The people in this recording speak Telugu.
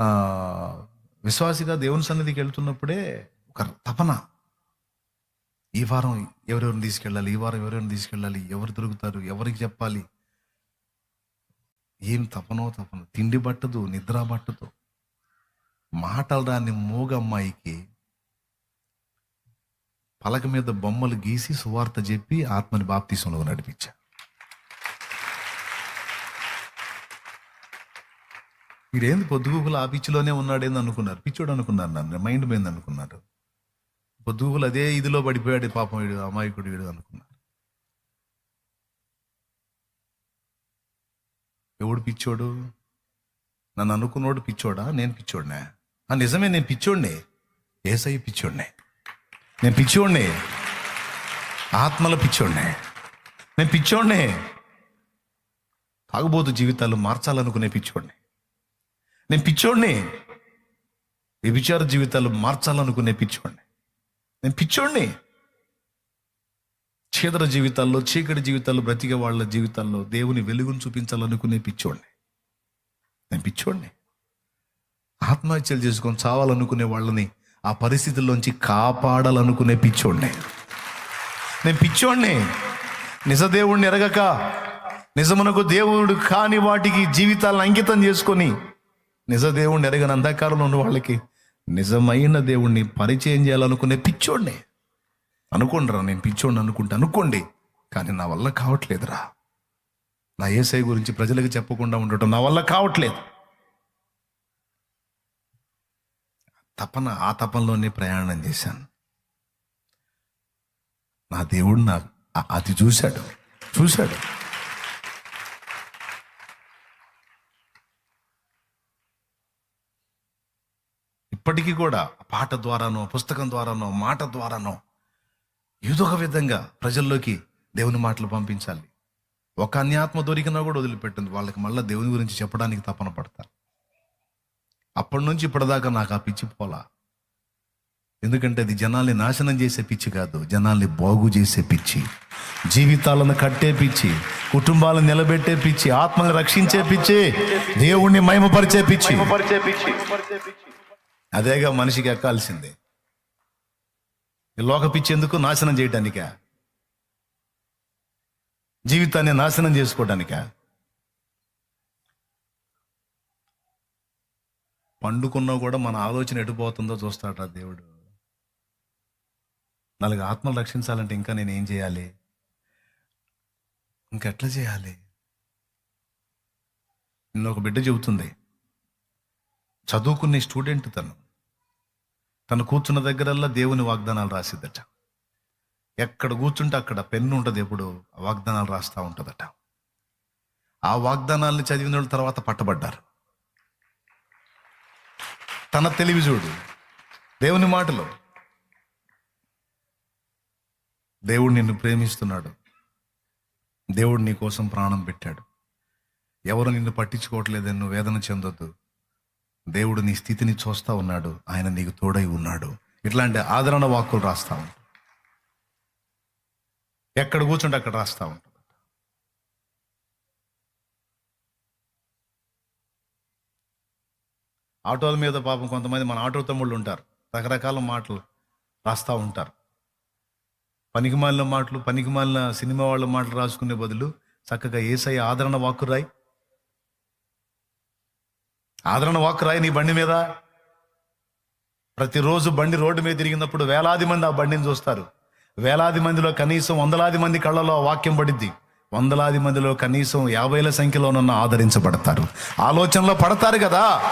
ఆ, విశ్వాసిగా దేవుని సన్నిధికి వెళ్తున్నప్పుడే ఒక తపన. ఈ వారం ఎవరెవరిని తీసుకెళ్ళాలి? ఈ వారం ఎవరెవరిని తీసుకెళ్ళాలి? ఎవరు దొరుకుతారు ఎవరికి చెప్పాలి? ఏం తపనో తపన. తిండి పట్టదు నిద్ర పట్టదు. మాటలు రాని మూగ అమ్మాయికి పలక మీద బొమ్మలు గీసి సువార్త చెప్పి ఆత్మని బాప్తీసంలో నడిపించా. వీడేంది పొద్దుగూకులు ఆ పిచ్చిలోనే ఉన్నాడేంది అనుకున్నారు. పిచ్చోడు అనుకున్నారు నన్ను మైండ్ పోయింది అనుకున్నారు. పొద్దుగూకులు అదే ఇదిలో పడిపోయాడు పాపం వీడు అమాయకుడు వీడు అనుకున్నారు. ఎవడు పిచ్చోడు? నన్ను అనుకున్నోడు పిచ్చోడా? నేను పిచ్చోడినా. ఆ నిజమే నేను పిచ్చోడినే. ఏసై పిచ్చోడినే. నేను పిచ్చోడినే. ఆత్మల పిచ్చోడినే. నేను పిచ్చోడినే. తాగుబోతు జీవితాలు మార్చాలనుకునే పిచ్చోడిని. నేను పిచ్చోడిని. వ్యభిచార జీవితాలు మార్చాలనుకునే పిచ్చోడిని. నేను పిచ్చోడిని. చీదర జీవితాల్లో చీకటి జీవితాల్లో బ్రతికే వాళ్ళ జీవితాల్లో దేవుని వెలుగును చూపించాలనుకునే పిచ్చోడిని. నేను పిచ్చోడిని. ఆత్మహత్యలు చేసుకొని చావాలనుకునే వాళ్ళని ఆ పరిస్థితుల్లోంచి కాపాడాలనుకునే పిచ్చోడిని. నేను పిచ్చోడిని. నిజదేవుణ్ణి ఎరగక నిజమునకు దేవుడు కాని వాటికి జీవితాలను అంకితం చేసుకొని నిజ దేవుణ్ణి ఎరగని అంధకారంలో ఉన్న వాళ్ళకి నిజమైన దేవుణ్ణి పరిచయం చేయాలనుకునే పిచ్చోడిని. అనుకోండిరా నేను పిచ్చోడిని అనుకుంటే అనుకోండి. కానీ నా వల్ల కావట్లేదురా. నా ఏసై గురించి ప్రజలకు చెప్పకుండా ఉండటం నా వల్ల కావట్లేదు. తపన ఆ తపనలోనే ప్రయాణం చేశాను. నా దేవుడు నా అది చూశాడు చూశాడు. ఇప్పటికీ కూడా పాట ద్వారానో పుస్తకం ద్వారానో మాట ద్వారానో ఏదో ఒక విధంగా ప్రజల్లోకి దేవుని మాటలు పంపించాలి. ఒక అన్యాత్మ దొరికినా కూడా వదిలిపెట్టింది వాళ్ళకి మళ్ళీ దేవుని గురించి చెప్పడానికి తపన పడతారు. అప్పటి నుంచి ఇప్పటిదాకా నాకు ఆ పిచ్చి పోలా. ఎందుకంటే అది జనాల్ని నాశనం చేసే పిచ్చి కాదు. జనాల్ని బాగు చేసే పిచ్చి. జీవితాలను కట్టే పిచ్చి. కుటుంబాలను నిలబెట్టే పిచ్చి. ఆత్మను రక్షించే పిచ్చి. దేవుణ్ణి మహిమపరిచే పిచ్చి. అదేగా మనిషికి ఎక్కాల్సిందే. లోక పిచ్చేందుకు నాశనం చేయటానికా? జీవితాన్ని నాశనం చేసుకోవటానిక పండుకున్నా కూడా మన ఆలోచన ఎటుపోతుందో చూస్తాడు దేవుడు. నాలుగు ఆత్మలు రక్షించాలంటే ఇంకా నేను ఏం చేయాలి? ఇంకెట్లా చేయాలి? నిన్న ఒక బిడ్డ చెబుతుంది. చదువుకునే స్టూడెంట్ తను. తను కూర్చున్న దగ్గరల్లా దేవుని వాగ్దానాలు రాసిద్దట. ఎక్కడ కూర్చుంటే అక్కడ పెన్ను ఉంటుంది ఎప్పుడు ఆ వాగ్దానాలు రాస్తూ ఉంటుందట. ఆ వాగ్దానాలను చదివిన వాళ్ళ తర్వాత పట్టబడ్డారు. తన తెలివి చూడు దేవుని మాటలు. దేవుడు నిన్ను ప్రేమిస్తున్నాడు. దేవుడు నీ కోసం ప్రాణం పెట్టాడు. ఎవరు నిన్ను పట్టించుకోవట్లేదని నువ్వు వేదన చెందొద్దు. దేవుడు నీ స్థితిని చూస్తా ఉన్నాడు. ఆయన నీకు తోడై ఉన్నాడు. ఇట్లాంటి ఆదరణ వాక్కులు రాస్తా ఉంటాడు. ఎక్కడ కూర్చుంటే అక్కడ రాస్తా ఉంటాడు. ఆటోల మీద పాపం కొంతమంది మన ఆటో తమ్ముళ్ళు ఉంటారు. రకరకాల మాటలు రాస్తా ఉంటారు. పనికిమాలిన మాటలు పనికిమాలిన సినిమా వాళ్ళ మాటలు రాసుకునే బదులు చక్కగా ఏసై ఆదరణ వాక్కు రాయి. ఆదరణ వాక్కు రాయి నీ బండి మీద. ప్రతిరోజు బండి రోడ్డు మీద తిరిగినప్పుడు వేలాది మంది ఆ బండిని చూస్తారు. వేలాది మందిలో కనీసం వందలాది మంది కళ్ళలో వాక్యం పడిద్ది. వందలాది మందిలో కనీసం యాభైల సంఖ్యలోనన్న ఆదరించబడతారు. ఆలోచనలో పడతారు కదా.